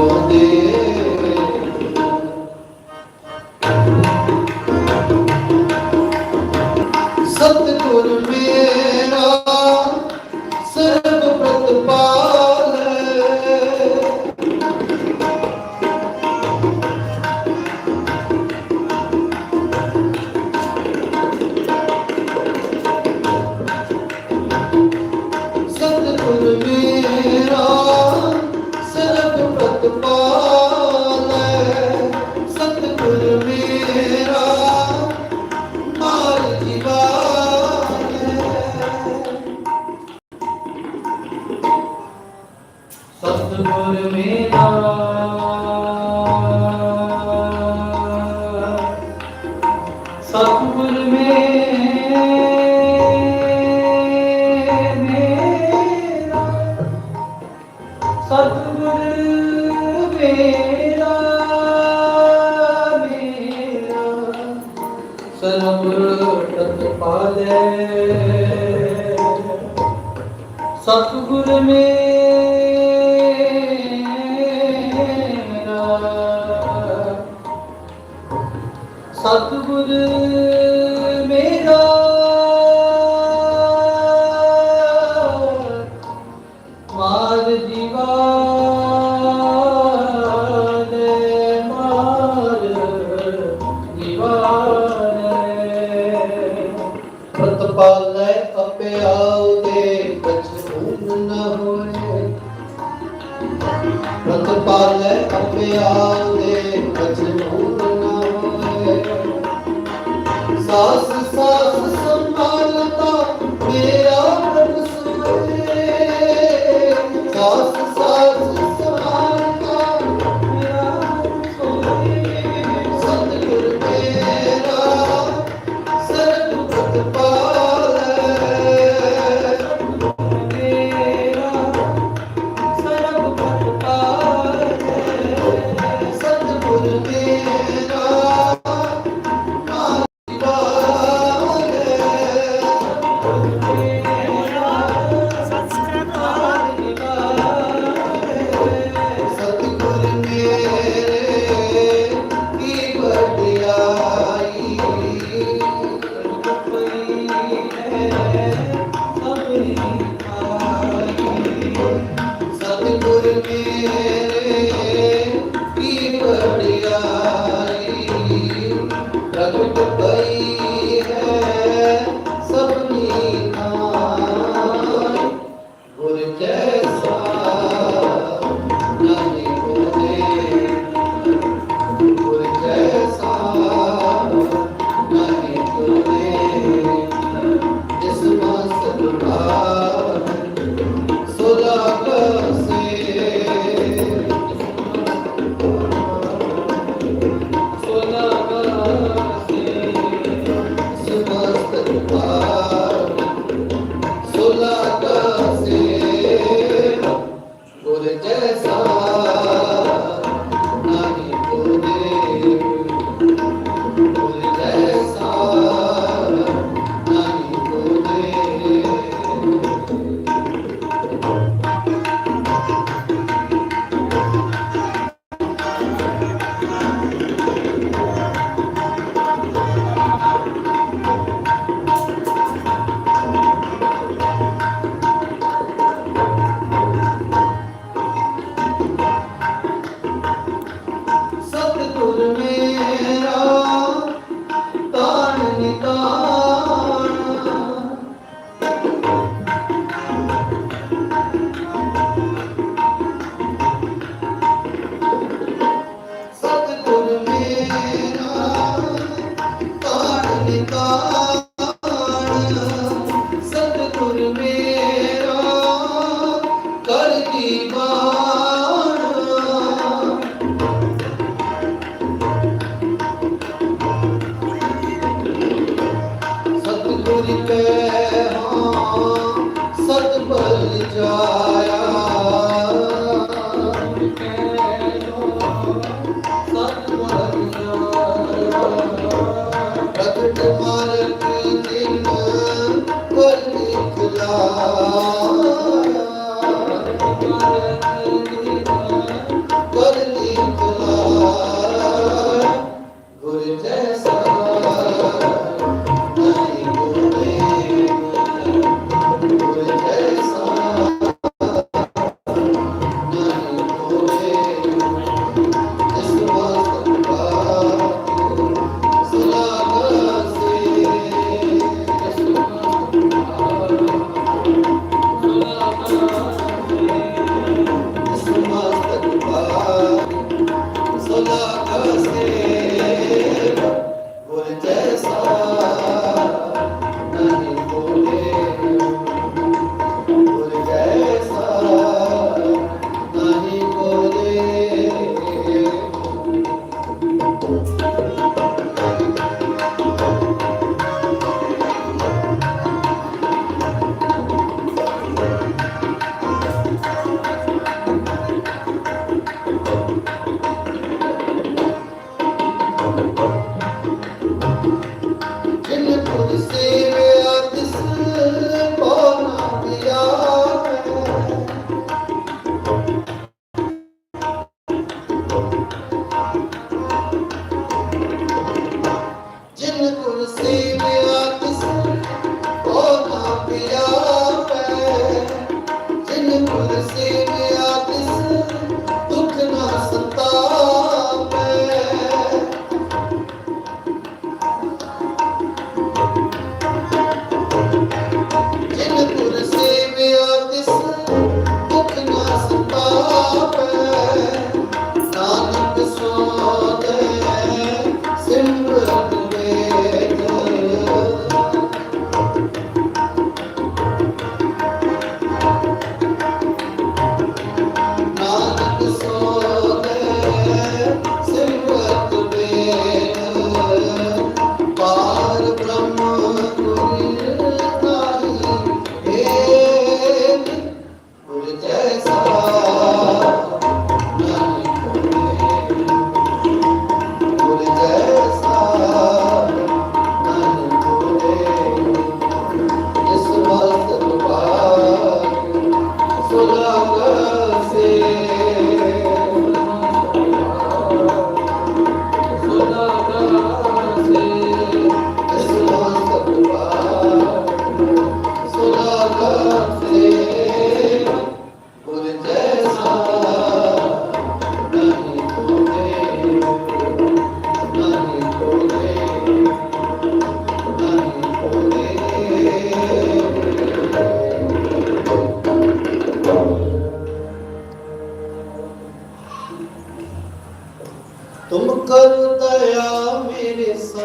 Oh, dear. ਸਤਿਗੁਰ ਸਾਸ ਸਾਸ ਸੰਭਾਲਤਾ Govinda তোমার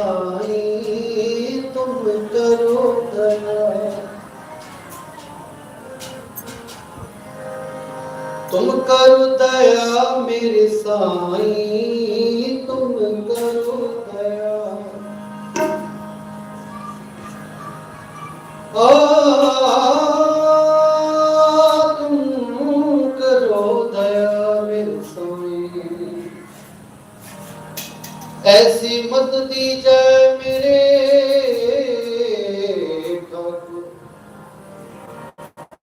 साईं तुम करो दया तुम करो दया मेरे साईं तुम करो दया आ ਦੀ ਜੈ ਮੇਰੇ ਪ੍ਰਭੂ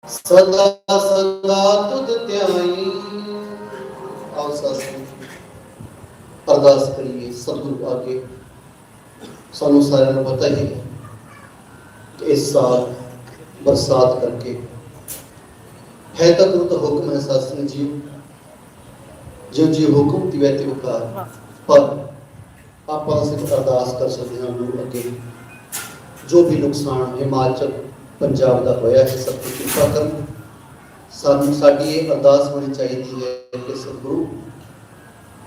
ਸਦਾ ਸਦਾ ਤੁਧ ਧਿਆਈ। ਆਓ ਸਾਸੀ ਅਰਦਾਸ ਕਰੀਏ ਸਤਿਗੁਰੂ ਆਗੇ। ਸਾਨੂੰ ਸਾਰਿਆਂ ਨੂੰ ਪਤਾ ਹੀ ਹੈ ਕਿ ਇਸ ਸਾਲ ਬਰਸਾਤ ਕਰਕੇ ਹੈ ਤਾਂ ਗੁਰੂ ਦਾ ਹੁਕਮ ਹੈ ਸਾਸਨ ਜੀ। ਜੋ ਜੀ ਹੁਕਮ ਦੀ ਵੈਤੇ ਉਕਾਰ ਪਰ ਆਪਾਂ ਸਿਰਫ ਅਰਦਾਸ ਕਰ ਸਕਦੇ ਹਾਂ ਗੁਰੂ ਅੱਗੇ। ਜੋ ਵੀ ਨੁਕਸਾਨ ਹਿਮਾਚਲ, ਪੰਜਾਬ ਦਾ ਹੋਇਆ ਹੈ, ਸਭ ਦੀ ਕਿਰਪਾ ਕਰਨ। ਸਾਨੂੰ ਸਾਡੀ ਇਹ ਅਰਦਾਸ ਹੋਣੀ ਚਾਹੀਦੀ ਹੈ ਕਿ ਸਤਿਗੁਰੂ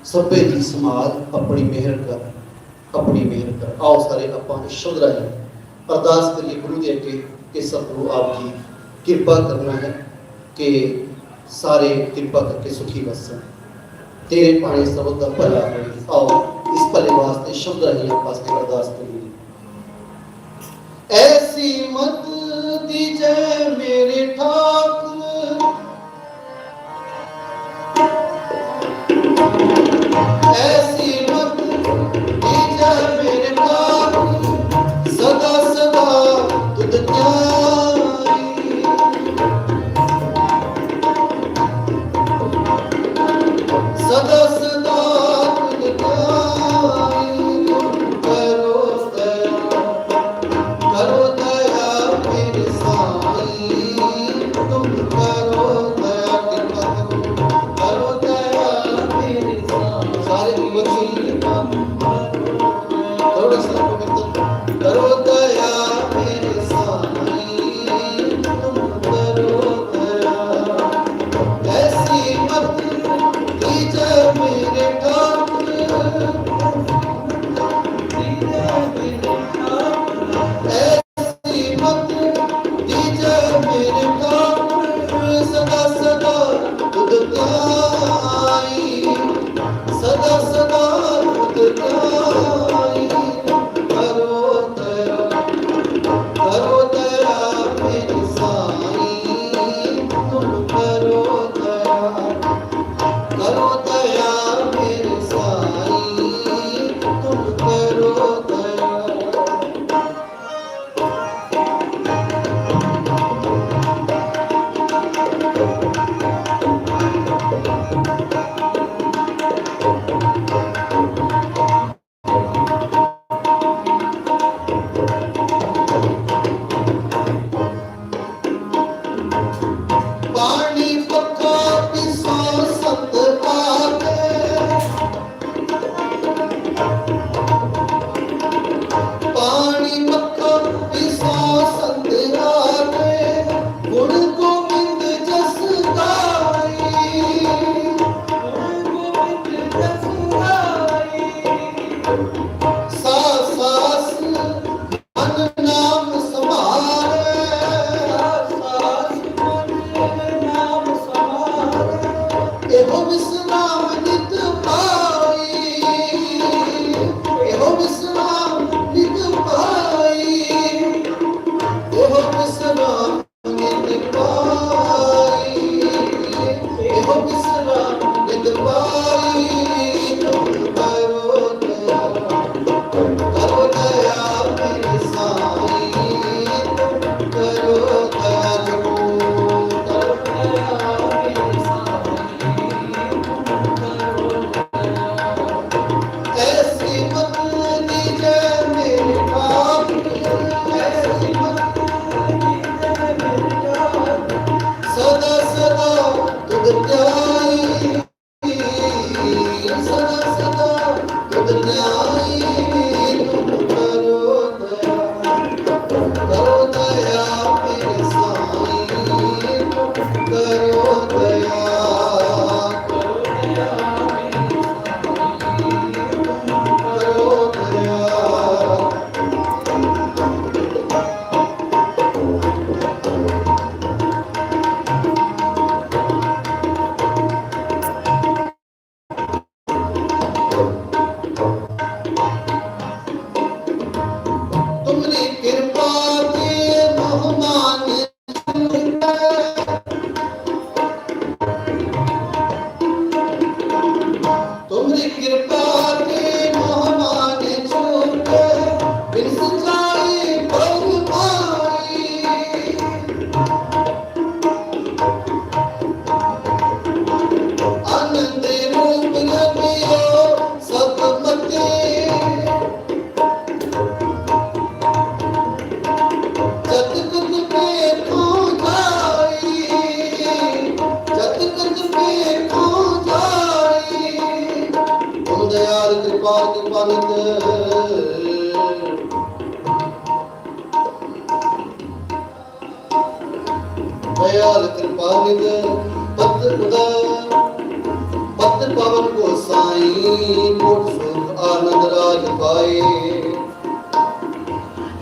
ਸਭੇ ਦੀ ਸਮਾਦ ਆਪਣੀ ਮਿਹਰ ਕਰ, ਆਪਣੀ ਮਿਹਰ ਕਰ। ਆਓ ਸਾਰੇ ਆਪਾਂ ਇਸ ਰਾਹੀਂ ਅਰਦਾਸ ਕਰੀਏ ਗੁਰੂ ਦੇ ਅੱਗੇ ਕਿ ਸਤਿਗੁਰੂ ਆਪ ਜੀ ਕਿਰਪਾ ਕਰਨਾ ਹੈ ਕਿ ਸਾਰੇ ਕਿਰਪਾ ਕਰਕੇ ਸੁਖੀ ਵਸਣ। ਤੇਰੇ ਪਾਣੀ ਸਬਦ ਦਾ ਭਲਾ ਹੋਵੇ। ਆਓ। ਭਲੇ ਵਾਸਤੇ ਸ਼ਬਦ ਰਾਹੀਂ ਆਪਾਂ ਇਸ ਦੀ ਅਰਦਾਸ ਕਰੀਏ। ਐਸੀ ਮਤ ਦੀਜੈ ਮੇਰੇ ਠਾਕੁਰ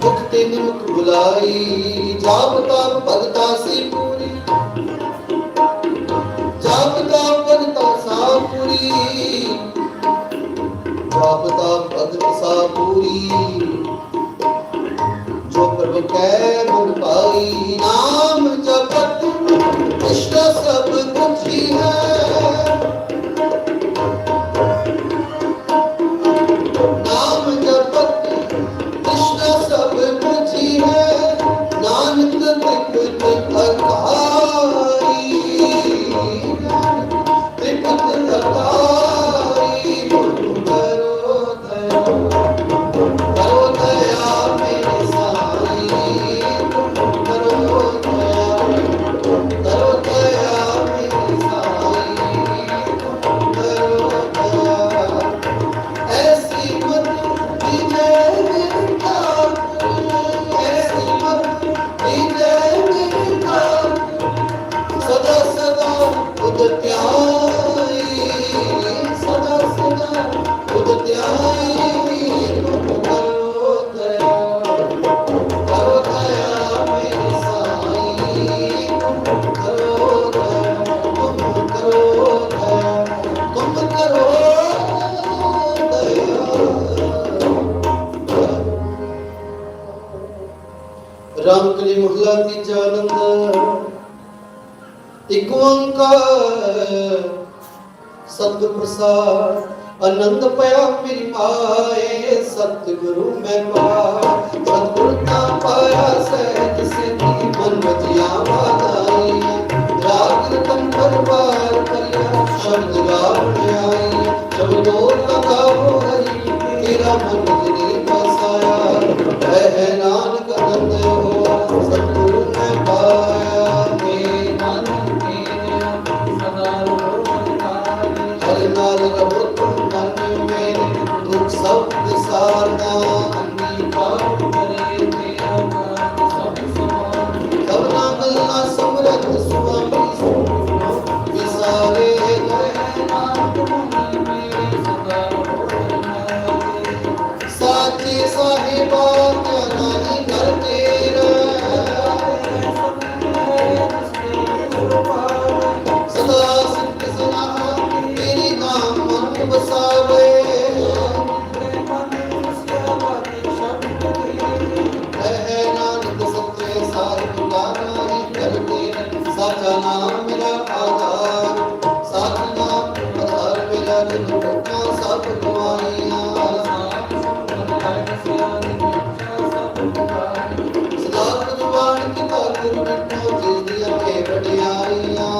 ਮੁਕਤੀ ਨਿਮਕ ਬੁਲਾਈ, ਜਾਪ ਤਪ ਭਗਤਾ ਸੀ ਪੂਰੀ। ਜਾਪ ਤਪ ਭਗਤਾ ਸਾ ਪੂਰੀ। ਜਾਪ ਤਪ ਭਗਤ ਸਾ ਪੂਰੀ। ਜੋ ਪ੍ਰਭ ਕੈ ਗੁਣ ਪਾਈ, ਨਾਮ ਆਨੰਦ ਪ੍ਰਸਾਦ। ਆਨੰਦ ਪਿਆ ਮੇਰੀ ਮਾਏ, ਸਤਿਗੁਰੂ ਮੈਂ ਪਾਇਆ ਸਤਿਗੁਰੂ ਤਾਂ ਪਾਇਆ ਸਹਿਜ ਸੇਤੀ, ਮਨ ਵਿੱਚ ਆਵਾਜ਼ਾਈ ਰਾਗ ਤਮ ਪਰਵਾਰ ਕਲਿਆ ਸ਼ਬਦ ਗਾਉਣ ਆਈ। ਸ਼ਬਦੋ ਲਗਾਓ ਹਰੀ, ਤੇਰਾ ਮਨ Allah